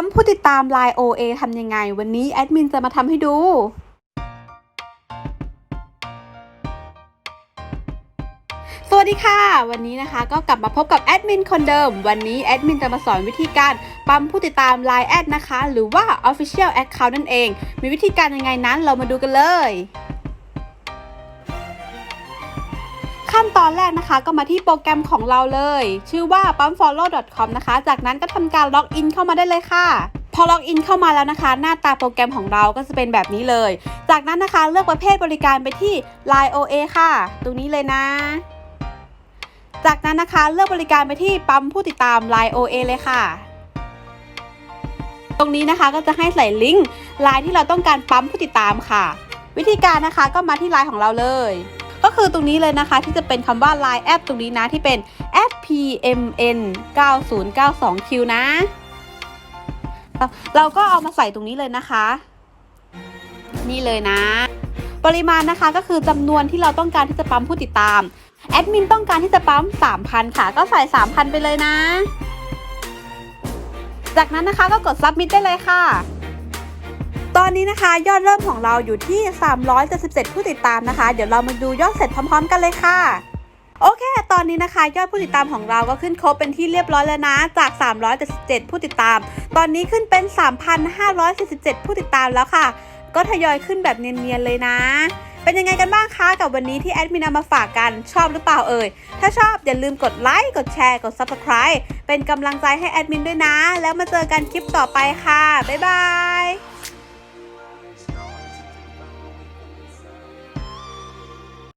ปั๊มผู้ติดตาม Line OA ทำยังไง วันนี้แอดมินจะมาทำให้ดู สวัสดีค่ะ วันนี้นะคะก็กลับมาพบกับแอดมินคนเดิม วันนี้แอดมินจะมาสอนวิธีการปั๊มผู้ติดตาม Line แอดนะคะ หรือว่า Official Account นั่นเอง มีวิธีการยังไงนั้นเรามาดูกันเลย ขั้นตอนแรกนะคะ ก็มาที่โปรแกรมของเราเลย ชื่อว่า pumpfollow.com นะคะ จากนั้นก็ทำการล็อกอินเข้ามาได้เลยค่ะพอล็อกอินเข้ามาแล้วนะคะ หน้าตาโปรแกรมของเราก็จะเป็นแบบนี้เลย จากนั้นนะคะเลือกประเภทบริการไปที่ Line OA ค่ะ ตรงนี้เลยนะ จากนั้นนะคะเลือกบริการไปที่ปั๊มผู้ติดตาม Line OA เลยค่ะ ตรงนี้นะคะก็จะให้ใส่ลิงก์ไลน์ที่เราต้องการปั๊มผู้ติดตามค่ะ วิธีการนะคะก็มาที่ไลน์ของเราเลย ก็คือตรงนี้เลยนะคะที่จะเป็นคำว่า Line แอดตรงนี้นะที่เป็น @pmn 9092q นะ เราก็เอามาใส่ตรงนี้เลยนะคะ นี่เลยนะ ปริมาณนะคะก็คือจำนวนที่เราต้องการที่จะปั๊มผู้ติดตามแอดมินต้องการที่จะปั๊ม 3,000 ค่ะ ก็ใส่ 3,000 ไปเลยนะ จากนั้นนะคะก็กด submit ได้เลยค่ะ อนนี้นะคะ ยอดเริ่มของเราอยู่ที่ 377 ผู้ติดตามนะคะ เดี๋ยวเรามาดูยอดเสร็จพร้อม ๆ กันเลยค่ะโอเค ตอนนี้นะคะ ยอดผู้ติดตามของเราก็ขึ้นครบเป็นที่เรียบร้อยแล้วนะ จาก 377 ผู้ติดตาม ตอนนี้ขึ้นเป็น 3,547 ผู้ติดตามแล้วค่ะ ก็ทยอยขึ้นแบบเนียนๆเลยนะ เป็นยังไงกันบ้างคะ กับวันนี้ที่แอดมินเอามาฝากกัน ชอบหรือเปล่าเอ่ย ถ้าชอบอย่าลืมกดไลค์ กดแชร์ กด Subscribe เป็นกำลังใจให้แอดมินด้วยนะ แล้วมาเจอกันคลิปต่อไปค่ะ บ๊ายบาย